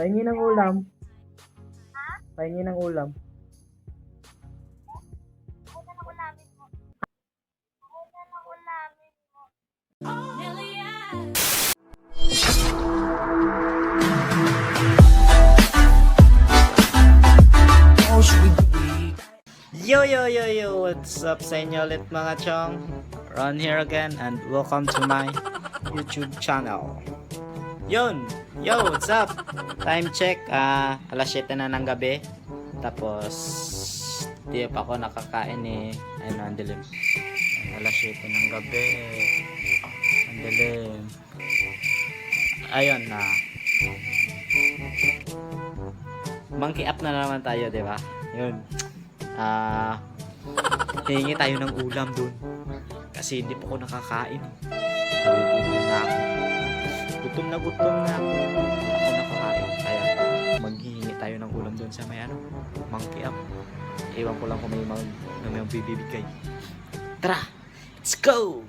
Pahingi ng ulam. Pahingi ng ulam. Yo yo yo yo, what's up sa inyo ulit mga chong? Ron here again and welcome to my YouTube channel. Yun! Yo, what's up? Time check, ah, alas 7 na ng gabi. Tapos, di pa ako nakakain eh. Ayun ang dilim. Alas 7 ng gabi. Ang dilim. Ayun na. Monkey up na naman tayo, di ba? Yun. Ah, hihingi tayo ng ulam dun. Kasi hindi pa ako nakakain. Nagugutom na ako. Gutom na gutom na ako. Ako nakakain. Kaya maghihingi tayo ng ulam dun sa may ano, monkey up. Ewan ko lang kung may mga na may bibibigay. Tara! Let's go!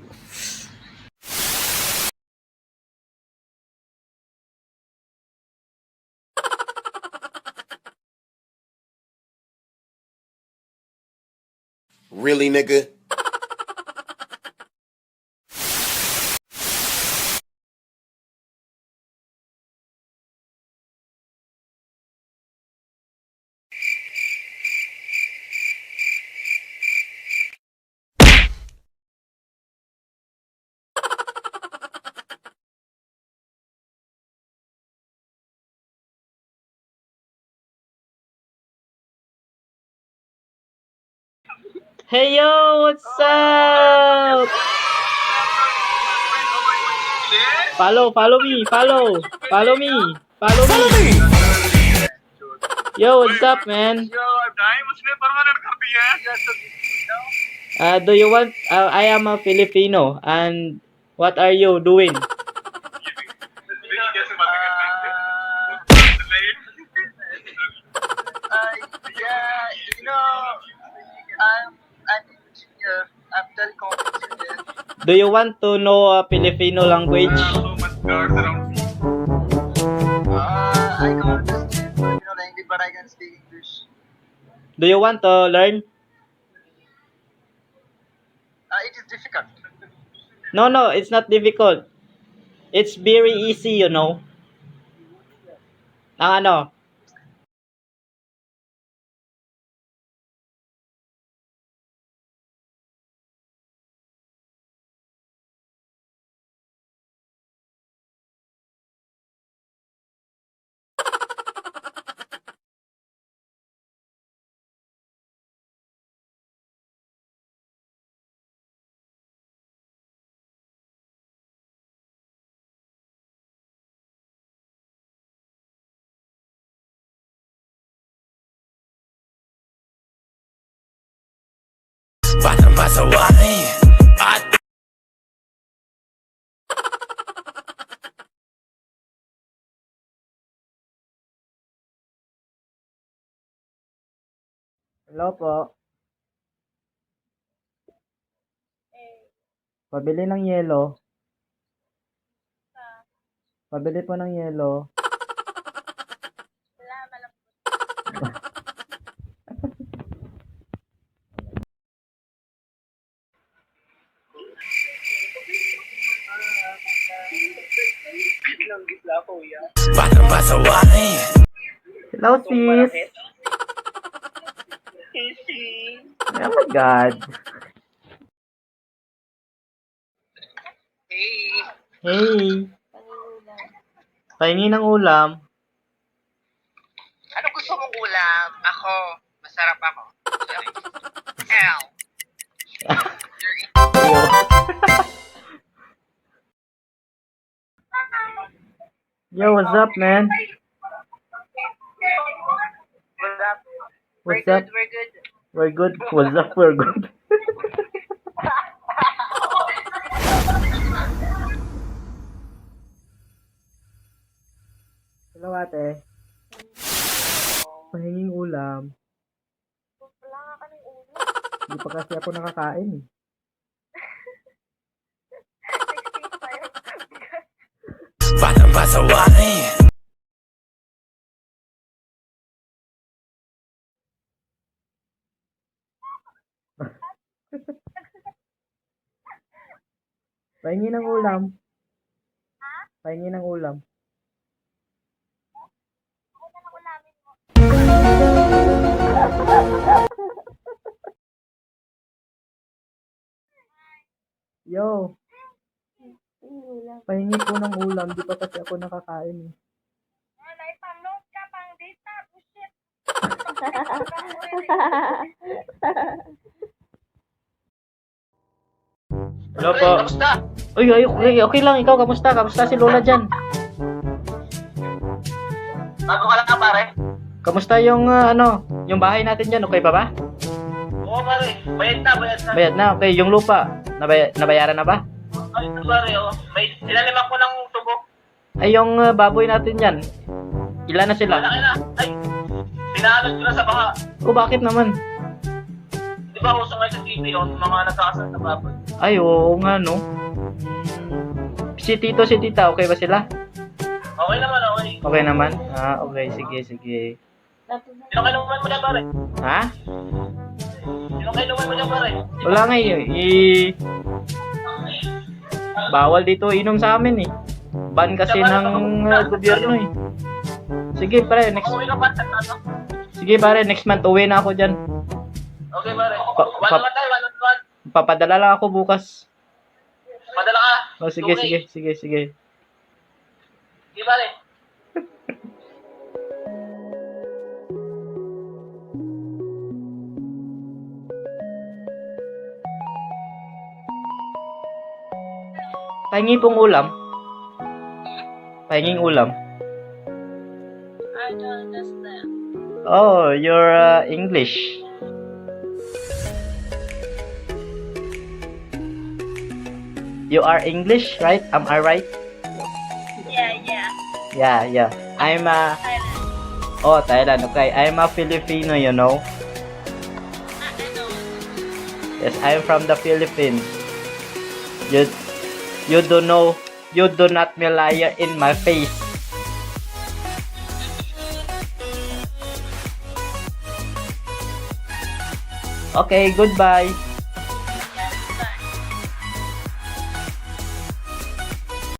Really, nigga? Hey yo, what's up? Follow, follow me, follow, follow me, follow me. Yo, what's up, man? Uh, do you want? Uh, I am a Filipino, and what are you doing? Do you want to know Filipino language? Uh, I don't understand Filipino language, but I can speak English. Do you want to learn? Uh, it is difficult. No, no, it's not difficult. It's very easy, you know. Ang ano? Pasaway At Hello po. Pabili ng yelo. Pabili po ng yelo. Hello, sis. Oh my God. Hey, Hey. Pahingi ng ulam. ano gusto mong ulam? Ako, masarap ako. Hell. Yo, what's up, man? What's we're up? good, we're good. We're good. What's up? We're good. Hello, ate. Pahinging ulam. Wala nga ka ng ulo. Hindi pa kasi ako nakakain eh. 16 pa Pahingi ng ulam. Pahingi ng ulam. Na lang ulamin mo. Yo, pahingi po ng ulam. Di pa kasi ako nakakain eh. Alay, pang-load ka, pang-data. Bullshit. Hello po. kamusta? Uy, ay, okay, okay lang. Ikaw, kamusta? Kamusta si Lola dyan? Bago ka lang pare? Kamusta yung, ah, ano, yung bahay natin dyan? Okay pa ba? Oo, pare. Bayad na, bayad na. Bayad na, okay. Yung lupa, nabay nabayaran na ba? Ay, ito, pare, oh. May sinalimak ko ng tubo. Ay, yung ah, baboy natin dyan. Ilan na sila? Malaki na. Ay, pinaalas ko na sa baka. O, bakit naman? Di ba uso ngayon sa TV yun, mga nagkakasal na baboy? Ay, oo nga, no. Si Tito, si Tita, okay ba sila? Okay naman, okay. Okay naman? Ah, okay. Sige, sige. Sino kainuman mo dyan, pare? Ha? Sino kainuman mo dyan, pare? Wala nga eh. I- Bawal dito inom sa amin eh. Ban kasi ng uh, gobyerno eh. Sige pare, next ano? Sige pare, next month uwi na ako diyan. Okay, pare. Pa- One pa- tayo, one on one. Papadala lang ako bukas. Padala ka. Oh, sige, Okay. sige, sige, sige. Di pare. Pahingi pong ulam. Pahinging ulam. I don't understand. Oh, you're uh, English. You are English, right? Am I right? Yeah, yeah. Yeah, yeah. I'm a Thailand. Oh, Thailand. Okay, I'm a Filipino, you know. Ah, I know. Yes, I'm from the Philippines. You, you don't know, you do not me liar in my face. Okay, goodbye.